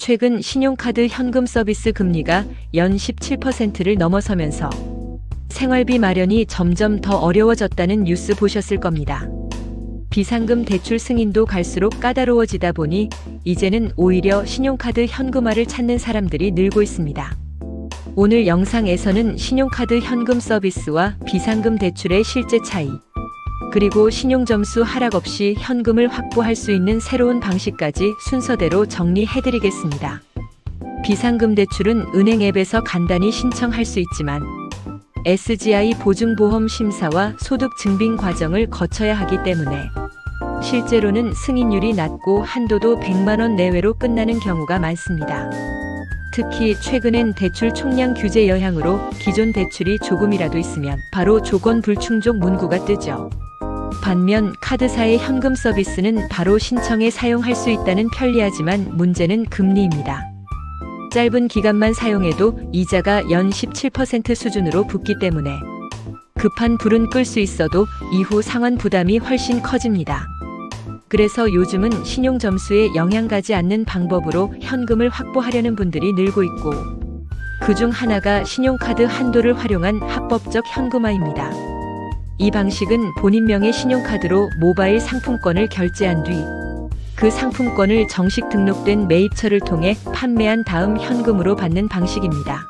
최근 신용카드 현금 서비스 금리가 연 17%를 넘어서면서 생활비 마련이 점점 더 어려워졌다는 뉴스 보셨을 겁니다. 비상금 대출 승인도 갈수록 까다로워지다 보니 이제는 오히려 신용카드 현금화를 찾는 사람들이 늘고 있습니다. 오늘 영상에서는 신용카드 현금 서비스와 비상금 대출의 실제 차이, 그리고 신용점수 하락 없이 현금을 확보할 수 있는 새로운 방식까지 순서대로 정리해드리겠습니다. 비상금 대출은 은행 앱에서 간단히 신청할 수 있지만 SGI 보증보험 심사와 소득 증빙 과정을 거쳐야 하기 때문에 실제로는 승인율이 낮고 한도도 100만 원 내외로 끝나는 경우가 많습니다. 특히 최근엔 대출 총량 규제 여향으로 기존 대출이 조금이라도 있으면 바로 조건 불충족 문구가 뜨죠. 반면 카드사의 현금 서비스는 바로 신청에 사용할 수 있다는 편리하지만 문제는 금리입니다. 짧은 기간만 사용해도 이자가 연 17% 수준으로 붙기 때문에 급한 불은 끌 수 있어도 이후 상환 부담이 훨씬 커집니다. 그래서 요즘은 신용 점수에 영향 가지 않는 방법으로 현금을 확보하려는 분들이 늘고 있고 그중 하나가 신용카드 한도를 활용한 합법적 현금화입니다. 이 방식은 본인명의 신용카드로 모바일 상품권을 결제한 뒤 그 상품권을 정식 등록된 매입처를 통해 판매한 다음 현금으로 받는 방식입니다.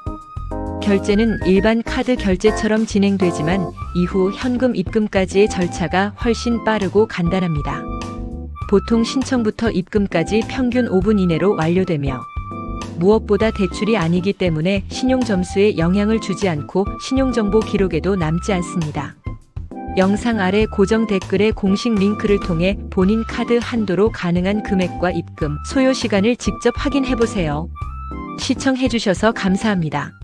결제는 일반 카드 결제처럼 진행되지만 이후 현금 입금까지의 절차가 훨씬 빠르고 간단합니다. 보통 신청부터 입금까지 평균 5분 이내로 완료되며 무엇보다 대출이 아니기 때문에 신용 점수에 영향을 주지 않고 신용정보 기록에도 남지 않습니다. 영상 아래 고정 댓글의 공식 링크를 통해 본인 카드 한도로 가능한 금액과 입금, 소요 시간을 직접 확인해 보세요. 시청해 주셔서 감사합니다.